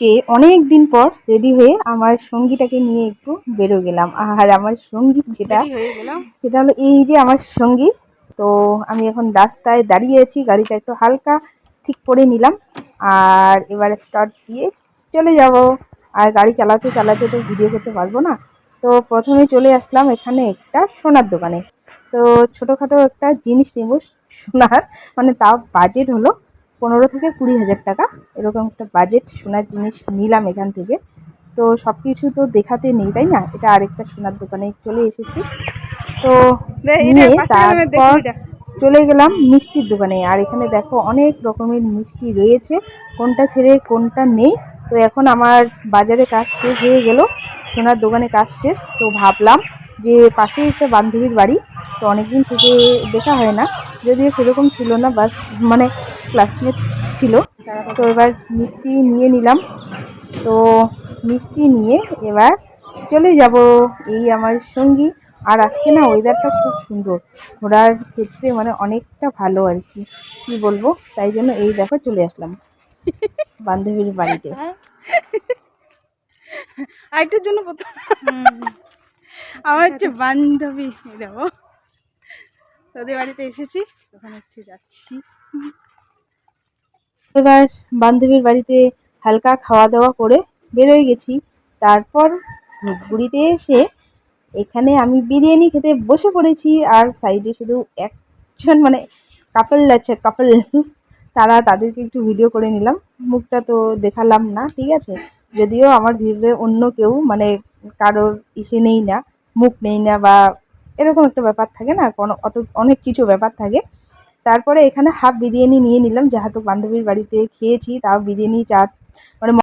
আজকে অনেক দিন পর রেডি হয়ে আমার সঙ্গীটাকে নিয়ে একটু বেরো গেলাম। আর আমার সঙ্গী যেটা সেটা হলো এই যে আমার সঙ্গী। তো আমি এখন রাস্তায় দাঁড়িয়ে আছি গাড়িটা একটু হালকা ঠিক করে নিলাম। আর এবারে স্টার্ট দিয়ে চলে যাব। আর গাড়ি চালাতে চালাতে তো ভিডিও করতে পারব না। তো প্রথমে চলে আসলাম এখানে একটা সোনার দোকানে। তো ছোটোখাটো একটা জিনিস নেব সোনার। মানে তাও বাজেট হলো। পনেরো থেকে কুড়ি হাজার টাকা। এরকম একটা বাজেট সোনার জিনিস নিলাম এখান থেকে। তো সব কিছু তো দেখাতে নেই তাই না? এটা আরেকটা সোনার দোকানে চলে এসেছি। তো নিয়ে তারপর চলে গেলাম মিষ্টির দোকানে। আর এখানে দেখো অনেক রকমের মিষ্টি রয়েছে কোনটা ছেড়ে কোনটা নেই। তো এখন আমার বাজারে কাজ শেষ হয়ে গেল সোনার দোকানে কাজ শেষ। তো ভাবলাম যে পাশেই একটা বান্ধবীর বাড়ি তো অনেকদিন থেকে দেখা হয় না। যদিও সেরকম ছিল না বাস মানে ক্লাসমেট ছিল। তো এবার মিষ্টি নিয়ে নিলাম। তো মিষ্টি নিয়ে এবার চলে যাব এই আমার সঙ্গী। আর আজকে না ওয়েদারটা খুব সুন্দর। ঘোরার ক্ষেত্রে মানে অনেকটা ভালো আর কি। কী বলব? তাই জন্য এই দেখো চলে আসলাম। বান্ধবীর বাড়িতে। আরেকটার জন্য আমার হচ্ছে বান্ধবী দেখো। তোদের বাড়িতে এসেছি। ওখানে হচ্ছে যাচ্ছি। এবার বান্ধবীর বাড়িতে হালকা খাওয়া দাওয়া করে বেরোয় গেছি। তারপর ধূপগুড়িতে এসে এখানে আমি বিরিয়ানি খেতে বসে পড়েছি আর সাইডে শুধু একজন মানে কাপল আছে কাপল তারা তাদেরকে একটু ভিডিও করে নিলাম। মুখটা তো দেখালাম না, ঠিক আছে? যদিও আমার ভিডিওতে অন্য কেউ মানে কারোর ইসে নেই না, মুখ নেই না বা এরকম একটা ব্যাপার থাকে না, কোনো অত অনেক কিছু ব্যাপার থাকে। তারপরে এখানে হাফ বিরিয়ানি নিয়ে নিলাম যেহেতু বান্ধবীর বাড়িতে খেয়েছি তাও বিরিয়ানি চা মানে